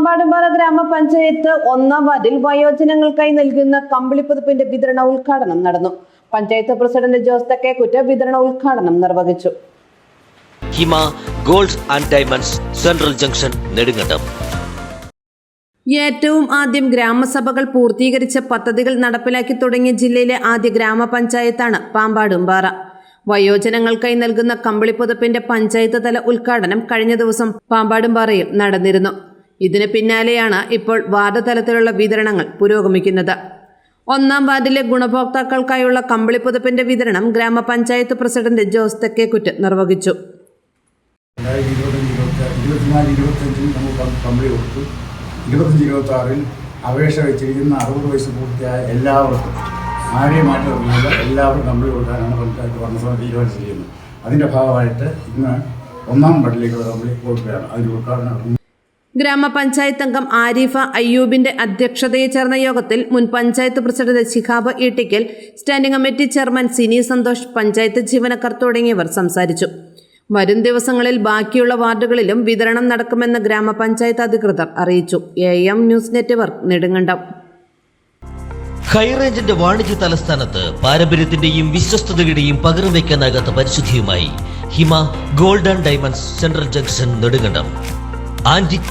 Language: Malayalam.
പാമ്പാടുംപാറ ഗ്രാമപഞ്ചായത്ത് ഒന്നാം വാർഡിൽ വയോജനങ്ങൾക്കായി നൽകുന്ന കമ്പിളി പുതുപ്പിന്റെ വിതരണ ഉദ്ഘാടനം നടന്നു. പഞ്ചായത്ത് പ്രസിഡന്റ് ജോസ് തക്കേക്കുറ്റ വിതരണ ഉദ്ഘാടനം നിർവഹിച്ചു. Hima gold and diamonds central junction Nedumkandam. ഏറ്റവും ആദ്യം ഗ്രാമസഭകൾ പൂർത്തീകരിച്ച പദ്ധതികൾ നടപ്പിലാക്കി തുടങ്ങിയ ജില്ലയിലെ ആദ്യ ഗ്രാമപഞ്ചായത്താണ് പാമ്പാടുംപാറ. വയോജനങ്ങൾക്കായി നൽകുന്ന കമ്പിളിപ്പുതപ്പിന്റെ പഞ്ചായത്ത് തല ഉദ്ഘാടനം കഴിഞ്ഞ ദിവസം പാമ്പാടുംപാറയിൽ നടന്നിരുന്നു. ഇതിന് പിന്നാലെയാണ് ഇപ്പോൾ വാർഡ് തലത്തിലുള്ള വിതരണങ്ങൾ പുരോഗമിക്കുന്നത്. ഒന്നാം വാർഡിലെ ഗുണഭോക്താക്കൾക്കായുള്ള കമ്പിളിപ്പുതപ്പിന്റെ വിതരണം ഗ്രാമപഞ്ചായത്ത് പ്രസിഡന്റ് ജോസ് തെക്കേക്കുറ്റ് നിർവഹിച്ചു. അപേക്ഷ വെച്ചിരിക്കുന്ന അറുപത് വയസ്സ് പൂർത്തിയായ എല്ലാവർക്കും ആരെയും മാറ്റമില്ലാതെ എല്ലാവർക്കും കമ്പിളി കൊടുക്കാനാണ് പഞ്ചായത്ത് ഭരണസമിതി തീരുമാനിച്ചിരിക്കുന്നത്. അതിന്റെ ഭാഗമായിട്ട് ഇന്ന് ഒന്നാം പട്ടിലേക്കുള്ള കമ്പിളി കൊടുക്കുകയാണ്. അതിന്റെ ഉദ്ഘാടനം ഗ്രാമപഞ്ചായത്ത് അംഗം ആരിഫ അയ്യൂബിന്റെ അധ്യക്ഷതയിൽ ചേർന്ന യോഗത്തിൽ മുൻ panchayat president Shihab Eettikkal standing committee chairman Sini Santhosh panchayat ജീവനക്കാർ തുടങ്ങിയവർ സംസാരിച്ചു. വരും ദിവസങ്ങളിൽ ബാക്കിയുള്ള വാർഡുകളിലും വിതരണം നടക്കുമെന്ന് ഗ്രാമപഞ്ചായത്ത് അധികൃതർ അറിയിച്ചു. A M news network Nedumkandam. ഹൈറേഞ്ചിന്റെ വാണിജ്യ തലസ്ഥാനത്ത് പാരമ്പര്യത്തിന്റെയും വിശ്വസ്തതയുടെയും പകരം വയ്ക്കാനാകാത്ത പരിശുദ്ധിയുമായി Hima gold and diamonds central junction Nedumkandam. Antique